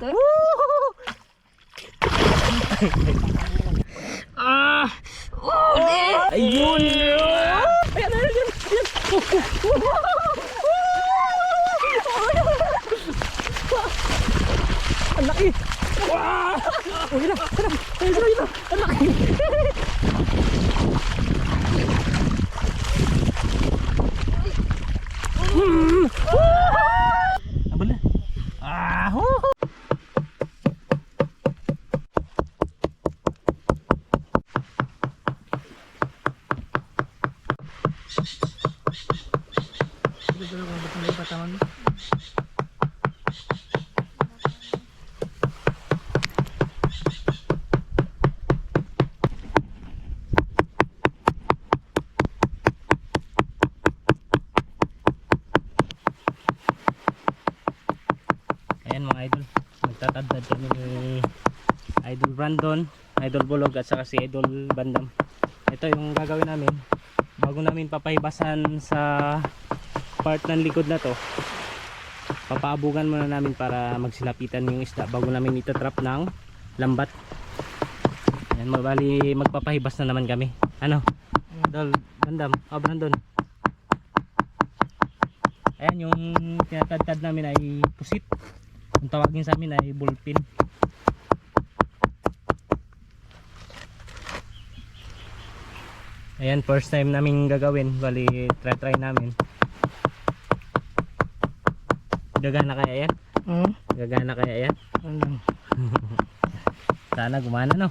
Ito. Ah! Ayun! Ayan, ayan, ayan. Ang laki! Wow! Uy na! Sarap! Ayun, sarap, ayun, Ang laki! Hmm! Abal na! Ah! hoo! Dito lang kung ba't may patawan mo. Ayan mga idol, nagtatadtad kami ni Idol Brandon, Idol Bulog at saka si Idol Bandam. Ito yung gagawin namin. Bago namin papahibasan sa part ng likod na to, papaabugan muna namin para magsilapitan yung isda bago namin itatrap ng lambat. Ayan, mabali magpapahibas na naman kami. Ano? Idol Bandam, oh Brandon. Ayan, yung tinatadtad namin ay pusit. Ang tawagin sa amin ay bullpin. Ayan, first time namin gagawin. Bali, try try namin. Gagana kaya yan? Hmm? Gagana kaya yan? Ano? Sana gumana no?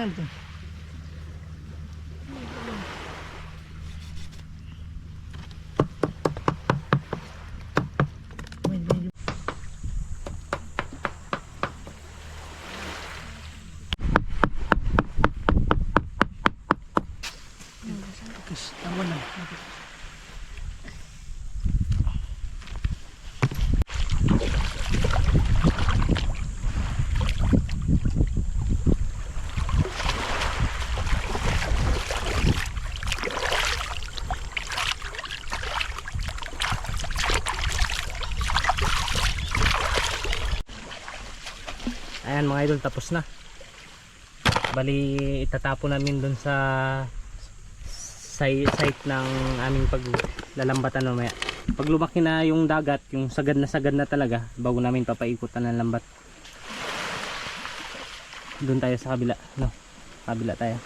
Ganito. Tapos, tama na. Ayan mga idol, tapos na. Bali, itatapon namin dun sa site, ng aming paglalambatan mamaya. Pag lumaki na yung dagat, yung sagad na sagad na talaga, bago namin papaikutan ng lambat. Doon tayo sa kabila, no? Kabila tayo.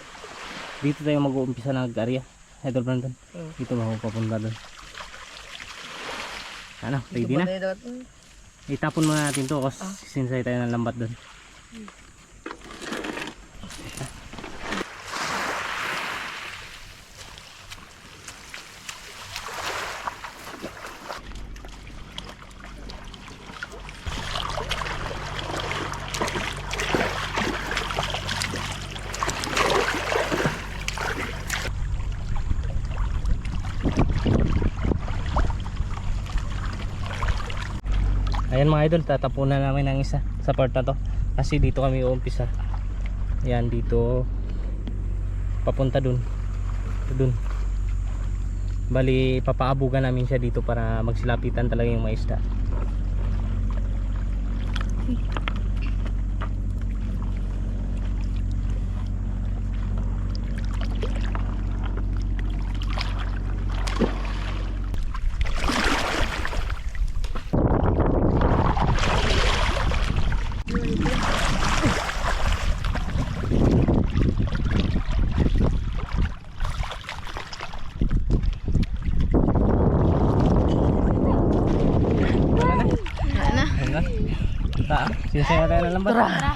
Dito tayo mag-uumpisa ng area. Idol Brandon. Oo. Dito ako papunta doon? Ano, ready na? Itapon muna natin to kasi sinsay tayo ng lambat doon. Ayan mga idol, tatapunan namin ang isa sa part na to. Kasi dito kami uumpisa. Ayan, dito papunta dun. Dun. Bali, papaabugan namin siya dito para magsilapitan talaga yung mga Gising na tayo ng lambat. Tara!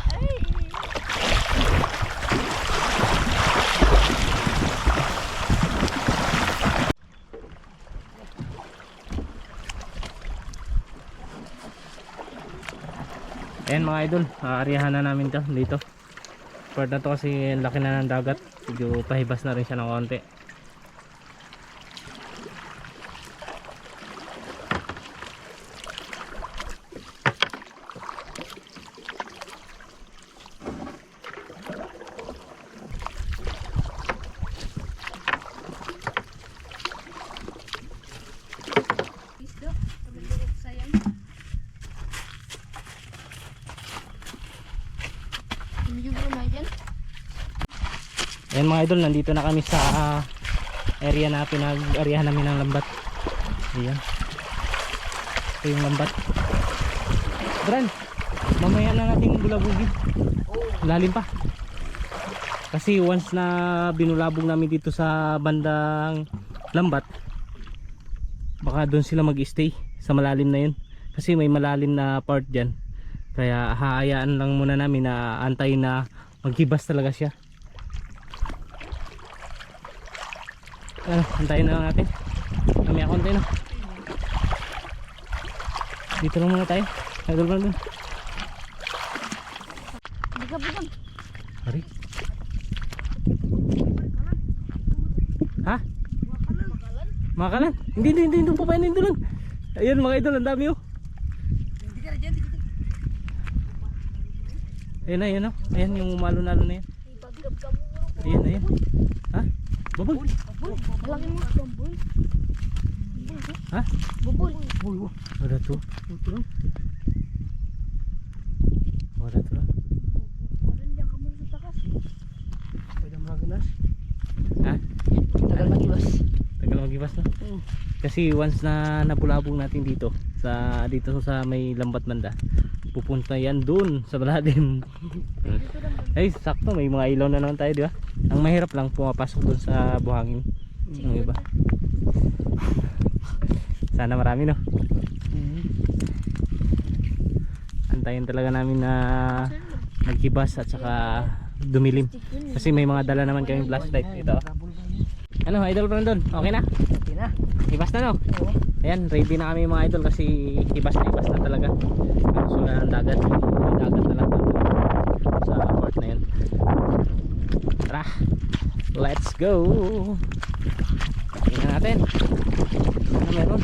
Ayan mga idol, aariyahan na namin to dito. Part na to kasi laki na ng dagat. Medyo pahibas na rin siya ng konti. Ayan mga idol, nandito na kami sa ah, area na pinag-ariyahan namin ng lambat. Ayan. Ito yung lambat. Bran, mamaya na natin bulabugin. Lalim pa. Kasi once na binulabog namin dito sa bandang lambat, baka doon sila mag-stay sa malalim na yun. Kasi may malalim na part dyan. Kaya haayaan lang muna namin na antayin na maghibas talaga siya. Ano, antayin na lang natin. Kami ako antayin na. Dito lang muna tayo. Idol ba doon? Hindi Hari. Ha? Makalan? Hindi, hindi, hindi. Doon pa pa yun. Doon. Ayan mga idol, ang dami oh. Ayan na, ayan oh. Ayan yung malo-nalo na yan. Ayan, ayan. Ha? Babol. Malaki mo. Ha? Bubul. Wala to. Wala to. Parang diyan ka mo sa takas. Ha? Tagal mag-iwas. Tagal mag-ibas na. Hmm. Kasi once na napulabog natin dito sa dito sa may lambat banda, pupunta yan dun sa malalim. Ay, sakto may mga ilaw na naman tayo, di ba? Ang mahirap lang pumapasok dun sa buhangin. Yung iba. Sana marami no. Antayin talaga namin na maghibas at saka dumilim. Kasi may mga dala naman kaming flashlight. Ito. Ano, Idol Brandon? Okay na? Okay na. Hibas na no? Oo. Ayan, ready na kami mga idol kasi hibas na hibas na talaga. Ang sula ng dagat. May dagat na lang sa port na yun. Tara, let's go! Natin. Ano meron?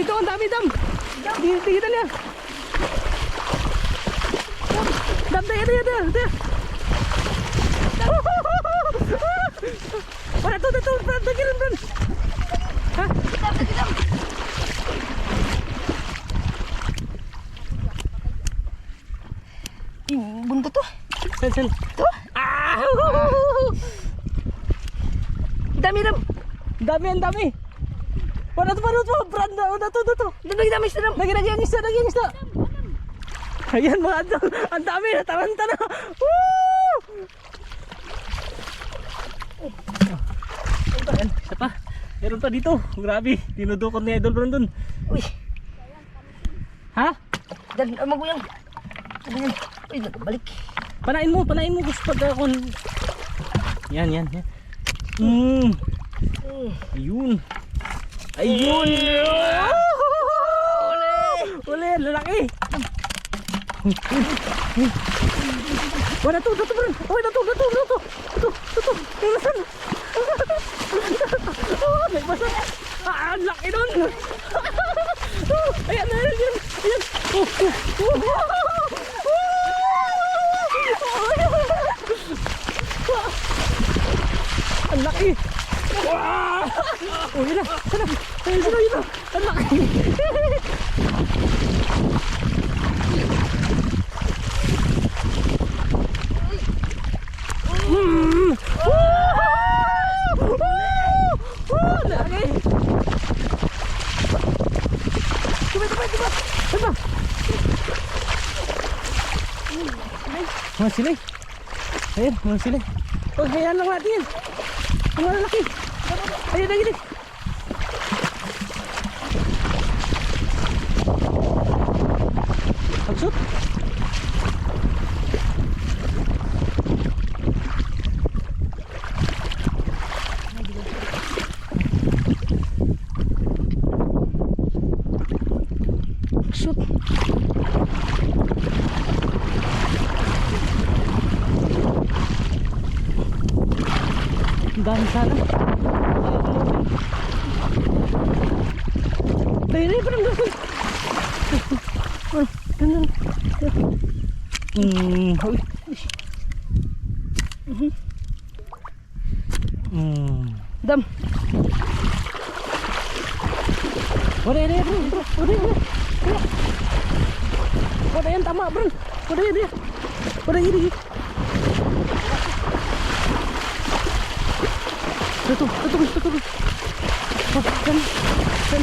dito, ang dami dam. Dito niya. Ah. Dam, dam, dam, dam, dam. Para tu, tu, para tu, kirim, kirim. Ha? Dam, dam. Imbun ko to. Saan, saan? Ito. Ah! Dami, dam. Dami, ang dami. Oh, nato pa, nato pa. Brand na, nato, nato. Nagdamage na lang. Nagdamage isa, nagdamage isa. Ayan mga adlaw. Ang dami, nataranta na. Woo! Ano oh. Ayan, isa pa. Meron pa dito. Grabe, dinudukot ni Idol Brandon. Uy. Ha? Dan, uh, ah, maguyang. Maguyang. Uy, nagbalik. Panain mo, panain mo. Gusto pag akong... Yan, yan, yan. Mm. Ayun. Ayun! Uli! Uli! Lalaki! Oh, dato, dato, bro. Oh, dato, dato, dato. Dato, dato. Nagbasan. Oh, nagbasan. Ah, ang laki nun. Ayan, ayan, ayan. Ayan. Oh, oh, oh. Ang laki! Ah! Oh, yun na. Sana. Ayun, sino yun na. Ang laki. Mm. Woo! Woo! Woo! Laki. Diba, diba, diba? Diba? Mga silay. Ayan. Oh. Ayun, ayun, ayun. Pagsut. Pagsut. Ang dami sana. Dahil na parang doon. Ay, ganun. Hmm, hoy. Hmm. Dam. Wala yan, bro. Bro, wala yan. Wala. Wala yan, tama, bro. Wala yan, yan. Wala yan, yan. Ito, ito, ito, ito. Oh, kan, kan.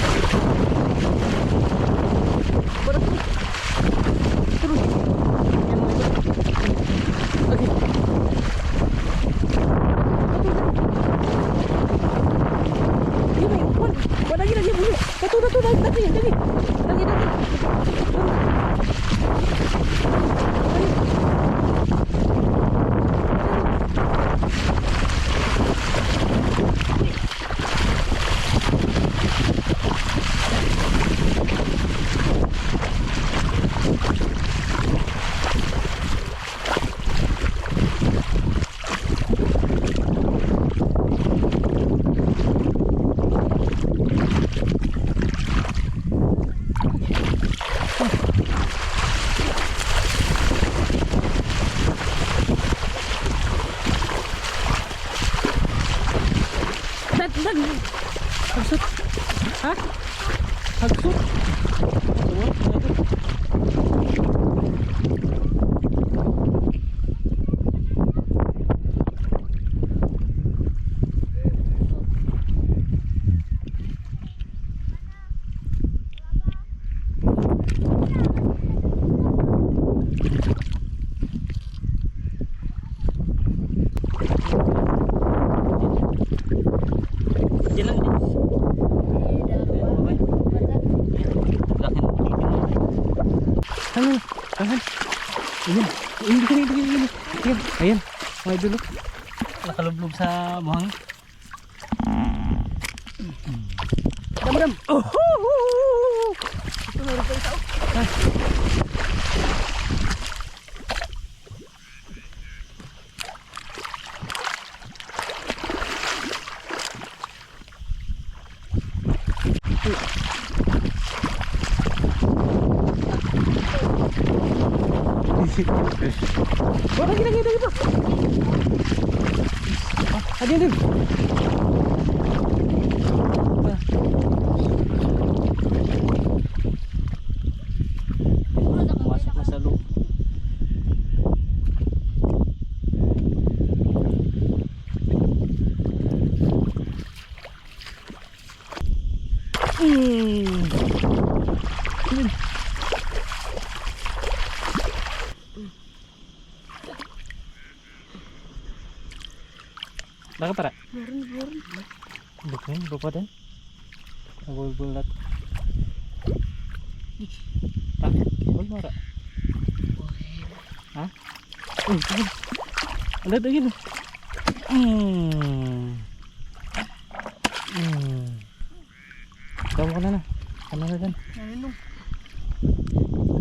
Wala ito. Terus. Okay. Ayun, ayun, wala. Wala lagi, lagi, lagi. Datu, datu, datu, datu, datu. Lagi, lagi. Dan, dan. Hagsut. Ha? Hagsut. Diyan lang din. Laki ng bibig mo. Ano? Ayan. Ayan. Ayan, dito, dito, dito. Ayan, ayan. Mga dulo. Nakalublog sa buhangin. Dam, dam. Oh! Ito, meron pa isa. oh. Para? Meron, meron. Bukan, iba pa din. Nagulgulat. Ah, wala mara. Ha? Uy, ayun. Ano ito yun? Hmm. Hmm. Tawag ko na na. Ano na dyan? Meron.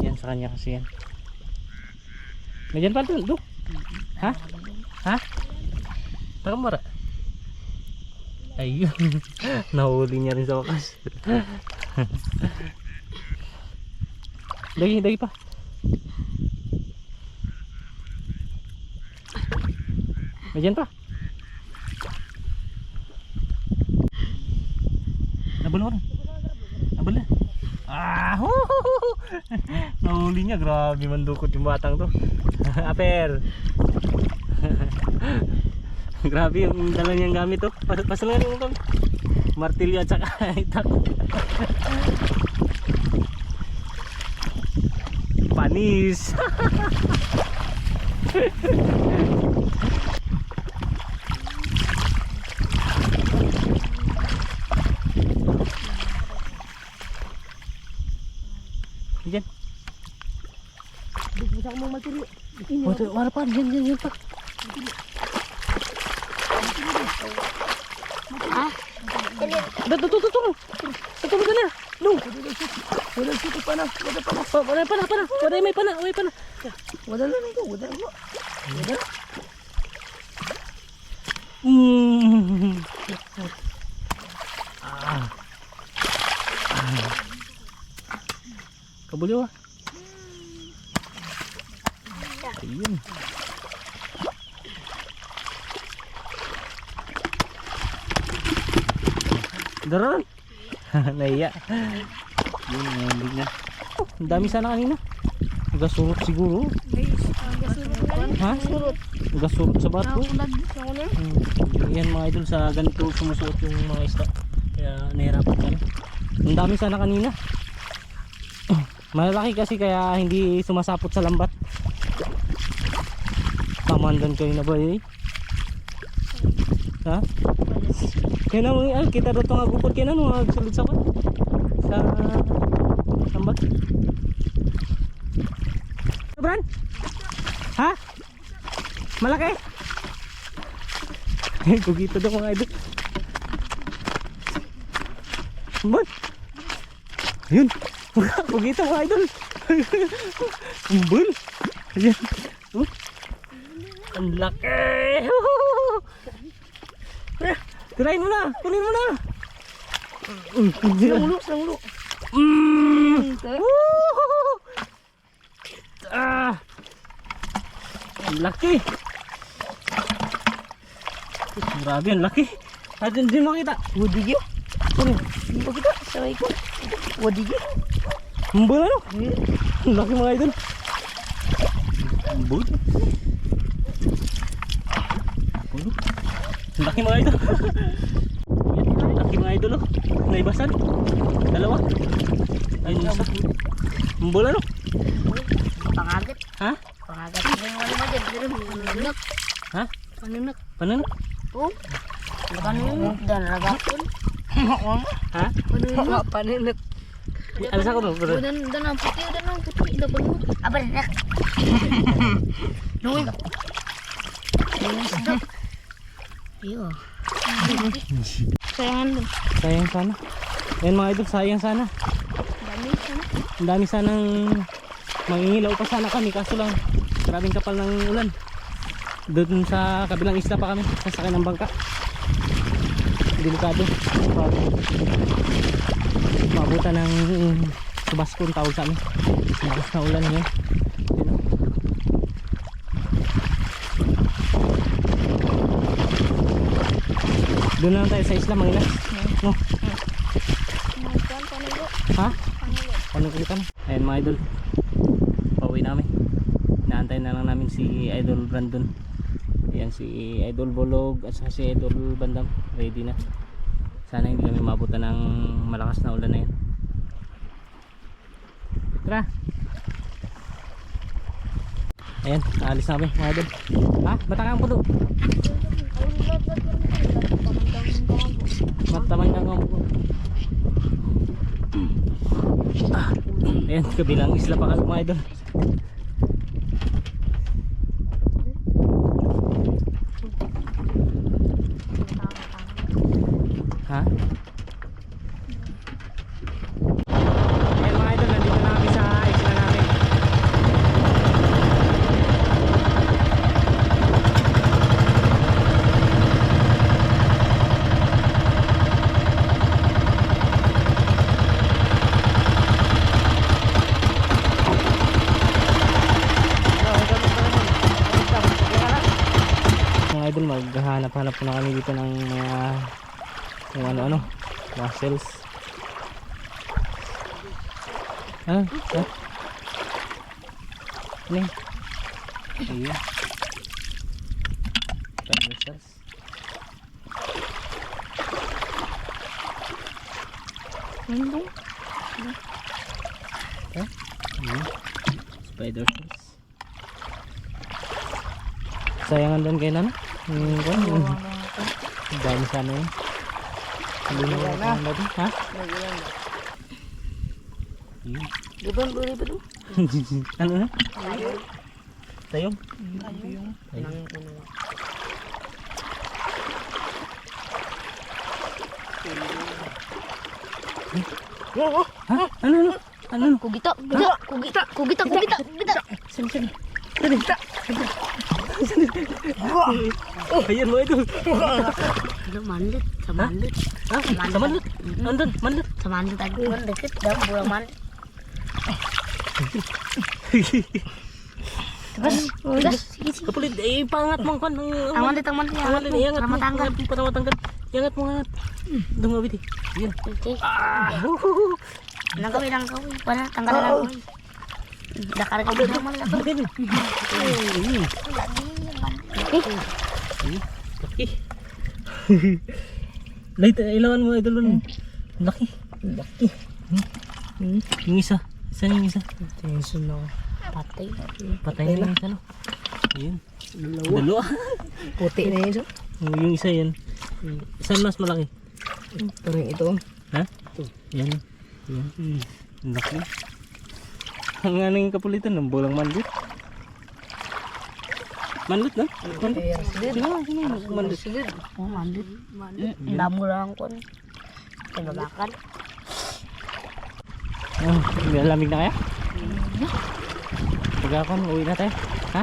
Yan sa kanya kasi yan. May dyan pa dun, do. Ha? Ha? Taka mara. Ayun. Nahuli niya rin sa wakas. dagi, dagi pa. May dyan pa. Abala rin. Abala. Ah! Nahuli niya. Grabe mandukot yung batang to. Aper. Grabe yung dala niyang gamit to. Pas pasalangan mo kami. Martilyo at saka itak. Panis. Diyan. Bisa mo matiri. Wala, wala pa. Dito, dito, dito. Ito mo na. No. wala siya pa na. Wala pa na. Pa, wala pa na, pa na. Wala may pa na, wala pa na. Wala na nito. Wala na. Wala. Mm. Ah. Ah. Ah. Ayun. Daran. Naiya. Yun, nahuli na. Oh, ang dami sana kanina. Gasurot siguro. Ha? Gasurot sa bato. Hmm. Yan mga idol sa ganito sumusuot yung mga isda. Kaya nahirapan kami. Ang dami sana kanina. Malaki kasi kaya hindi sumasapot sa lambat. Pamandan kayo na ba eh? Ha? Kaya na mga ah, kita dito nga gupot kaya na mga sulod sa kwan. Sa lambat. Bran? Ha? Malaki? Kugito daw mga idol. Bon. Ayun. Kugito mga idol. Umbul. Ayan. Oh. Ang laki. Tirahin mo na. Kunin mo na. Mm, Sa ulo, sa ulo. Mm. Woo! Ah. Ang laki. Grabe, ang laki. At hindi makita. Wadigyo. Ano? Hindi pa kita. Saray ko. Wadigyo. Umbul ano? Ang laki mga idol. Umbul. Umbul. Laki mga idol. Ang laki mga idol oh. Naibasan. Dalawa. Ayun yung isa. Umbul ano? Pangagat. Ha? Pangagat. Ano panunak. Ha? Panunak. Paano? Oh. Panunak. Dan ragapon. Ha? Panunak. Panunak. Alas ako no? bro? Dan dan ang puti, dan ang puti. Ida panunak. Apa nak? Nuy. Iyo. Sayangan dun. Sayang sana. Ayun mga idol, sayang sana. Dami sana. Ang dami sanang mangingilaw pa sana kami kaso lang grabing kapal ng ulan. Doon sa kabilang isla pa kami, sasakay ng bangka. Delikado. Maabutan ng subasko ang tawag sa amin. Malakas na ulan ngayon. Yun, oh. Doon lang tayo sa isla, mga No? Ha? Ano kita na? Ayan mga idol. Pauwi namin. Inaantay na lang namin si Idol Brandon. Ayan si Idol Bolog at si Idol Bandam. Ready na. Sana hindi kami mabutan ng malakas na ulan na yan. Tara. Ayan, naalis na kami mga idol. Ha? Batakang po to. Mataman ka nga mo. Ah, ayan, kabilang isla pa kami mga idol. Ha? Ayan mga idol, nandito na kami sa isla namin. Mga idol, maghahanap-hanap na kami dito ng mga kung ano-ano, mussels. Ano yun? Ayun. Spider? Ayun. Cells. Sayangan doon kwan, yung yung dami sana yun. Hindi na wala. Ha? Na. Ayun. Gabang buli pa doon. ano na? Ayun. Ayun. Nang ano. Oo. Ha? Ano ano? Ano ano? Kugita, kugita, kugita, kugita, kugita, kugita. Sini sini. Sini. Oh, ayan mo ito. Ano, manlit, sa manlit. Ha? Sa manlut. Andun, manlut. Sa manlit ako kan deket dah bulan manlit. Terus, terus, sige, sige. Kapulit, eh, pangat mo kan. Ang manlit, ang manlit, ang Pangat manlit. mo, iangat mo. Ramat tanggal. Iangat mo, Ramat tanggal. Iangat mo, iangat. Doon nga, biti. Yan. Oke. Ah! Nang kawin, nang kawin. Light, ilawan mo idol nun. Laki. Laki. Hmm. Yung isa. Isa yung isa. Tension na patay. Patay na yung isa no. Ayun. Dalawa. Puti na yun. Yung isa yan. Saan mas malaki? Parang ito. Ha? Yan. Yan. Ang Laki. Ang aning kapulitan ng bulang manlit. Manlit na? Sino? Manlit. Oh. Mandit. Damo lang ko. Kinabakan. Oh, lamig na kaya? Pagkakon, uwi na tayo. Ha?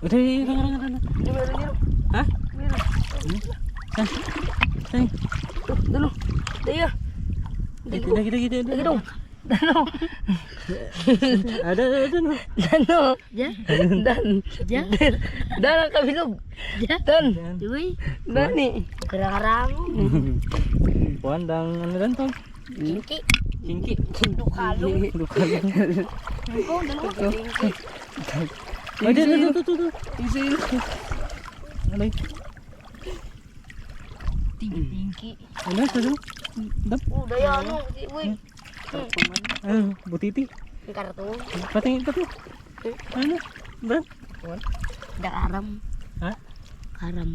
Udah, udah, udah, udah, udah. Di meron yun. Ha? Meron. Saan? Saan? Dalo. Daya. Dito, dito, dito, dito. Lagi dong. Dano. Ada, ada, ada. no. Dano. Ya. Dan. Ya. Dan ang kabilog. Ya. Dan. Uy. Dani. Gerang-gerang. Puan dang ano dan to? Kinki. Cingki. Dukalo. Dukalo. Ako, dalawa. Kinki. Ada, ada, ada, ada, ada. Isil. Ano yun? Kinki. Ano, ano? Dap. Oh, daya ano. Uy. Ano, butiti. Ang karton. Patingin ito. Ano? Brad? Dakaram. Ha? Karam.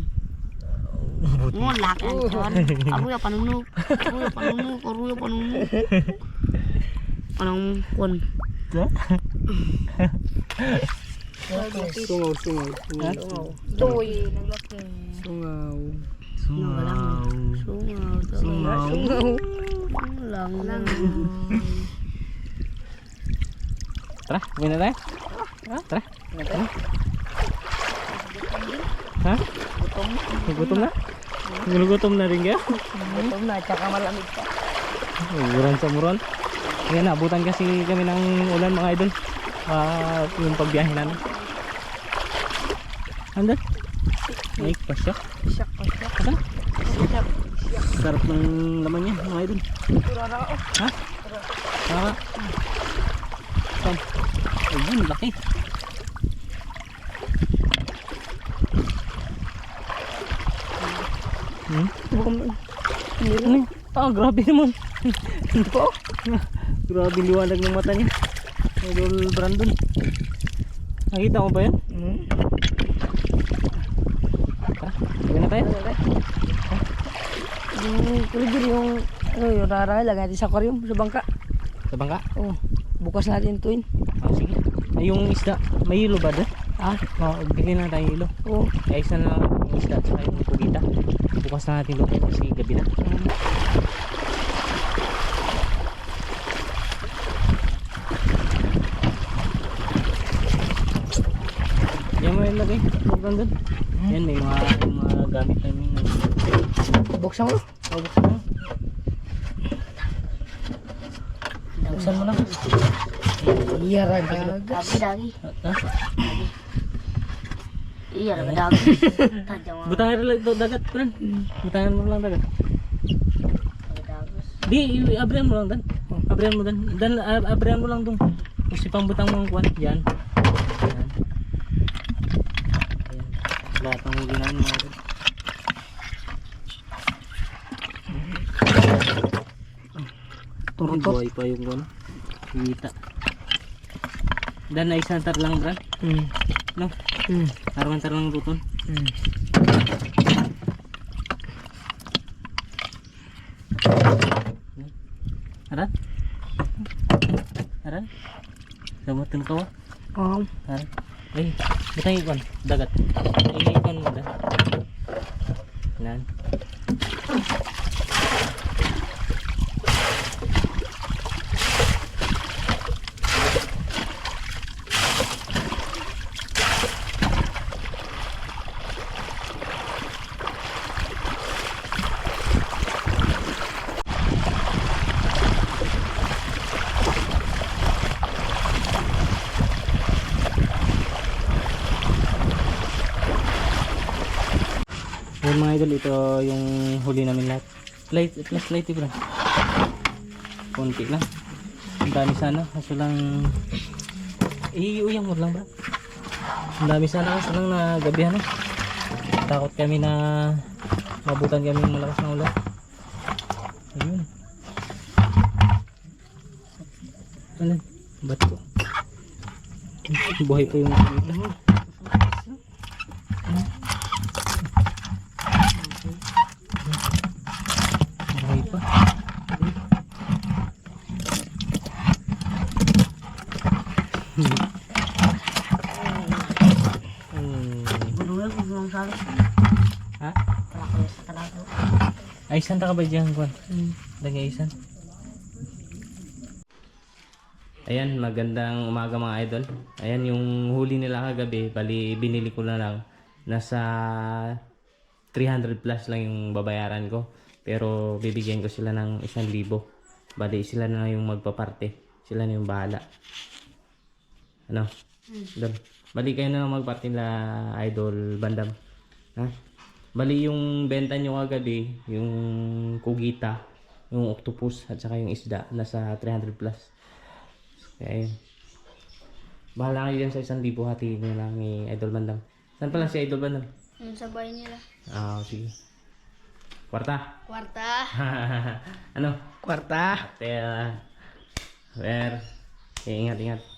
Mo laki ang chon. Ako ya panunog. Ako ya panunog. Ako ya panunog. Anong kon? Ha? Sungaw, sungaw, Ha? Doy, naglaki. sungaw. Sungaw. Sungaw. Sungaw. Sungaw. Lang lang. Tara, uwi na tayo. Tara. Tara. Ha? Gutom. Gutom na? Gutom na rin kaya? Gutom na, tsaka malamig pa. Uran sa muron. Ngayon, naabutan kasi kami ng ulan mga idol. Ah, yung pagbiyahe namin. Anda? Ay, pasyak. Siyak pa siyak. Saan? Siyak. Sarap ng laman niya mga idol. Turara ako. Ha? Saka. Saan? Ayun, laki. Hmm? Ano yun? Ah, grabe naman. Hindi po. grabe liwanag ng mata niya. Idol Brandon. Nakita mo ba yan? Hmm. Ha? Sige na tayo. Yung kuligir yung ano yung rara lagay natin sa aquarium sa bangka. Sa bangka? Oh, bukas natin tuin. Ah, sige. Ay, yung isda, may hilo ba doon? Ah, Oo, bili na tayo hilo. oh. Kaya isa na yung isda at saka yung pugita. Bukas na natin luto kasi gabi na. Yan mo yung lagay. Huwag lang doon. Yan, may mga, mga gamit namin. Buksan mo. Buksan mo. Buksan mo lang. Iya raga. Dagi dagi. Iya raga dagi. Tajam. Butangan lang ito dagat, friend. Butangan mo lang dagat. Di, abrihan mo lang dan. Abrihan mo dan. Dan, ab- abrihan mo lang dong. Kasi pambutang mo ang. Yan. Yan. Ayan. Lahat ng huli namin mga idol. Turutot. Buhay pa yung kwan. Kita. Dan na isang tar lang bra. Hmm. No? Hmm. Arawan tar lang ruton. Hmm. Aran? Aran? Gamutin ka wa? Um, Aran? Ay, butang ikon. Dagat. Ikon mo da. Ayun mga idol, ito yung huli namin lahat. Light, plus light bro. Konti lang. Ang dami sana, kaso lang... Iuyang mo lang bro. Ang dami sana kaso lang na gabi ano. Takot kami na mabutan kami ng malakas na ulan. Ayun. Ano? Ba't ko? Buhay pa yung kita. Buhay pa. Hmm. Bulungan ko yung sabi. Ha? Kalakal sa talago. Ay, saan ka ba dyan, Kwan? Lagay isan. Ayan, magandang umaga mga idol. Ayan yung huli nila kagabi. Bali, binili ko na lang. Nasa 300 plus lang yung babayaran ko. Pero bibigyan ko sila ng 1,000. Bali, sila na yung magpaparte. Sila na yung bahala. Ano? Dol. Bali kayo na lang magparte nila idol bandam. Ha? Bali yung benta nyo kagabi, yung kugita, yung octopus at saka yung isda nasa 300 plus. Kaya yun. Bahala kayo dyan sa isang libo hati nyo lang ni Idol Bandam. Saan pala si Idol Bandam? Yung sa bahay nila. Ah, sige. Kwarta. Kwarta. ano? kwarta. Tela. Ver. Okay, ingat, ingat.